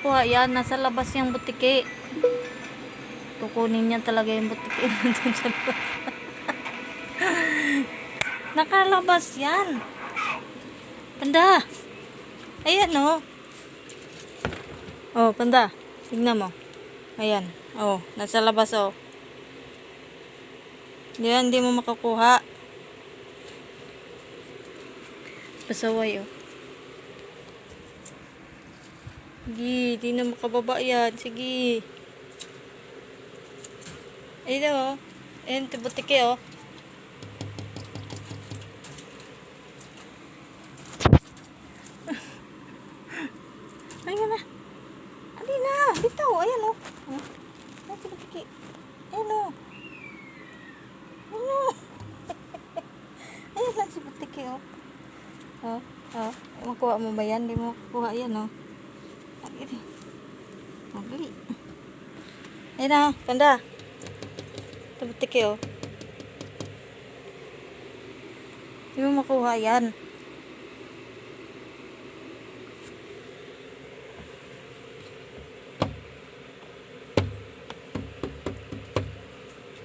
makakuha yan. Nasa labas yung butiki. Kukunin niya talaga yung labas. Nakalabas yan. Panda. Ayan oh. Oh, panda. Tingnan mo. Ayan. Oh, nasa labas oh. Yan, hindi mo makakuha. Pasaway oh. Sige, di na makababa yan. Sige. Ayun oh. Ayun, tibutike oh. Ayun na. Ali na. Bitaw. Ayan oh. Oh. Ay, tibutike. Ayun oh. Ayun oh. Ayun lang si butike oh. Oh, oh. Makuha mo ba yan? Hindi mo makuha yan oh. Lagi Magli. Ayun na, panda. Tabutike oh. Hindi mo makuha yan.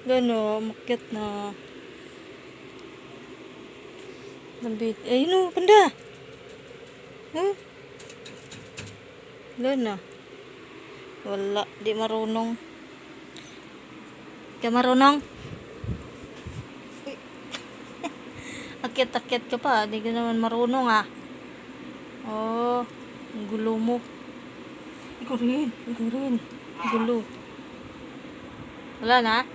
Doon oh, umakyat na. Lambit. Ayun oh, panda. Hmm? Wala. Wala. Di marunong. Di marunong? Uy. Akyat-akyat ka pa. Di ka naman marunong ah. Oh. Ang gulo mo. Ikaw rin. Ikaw rin. Gulo. Wala na?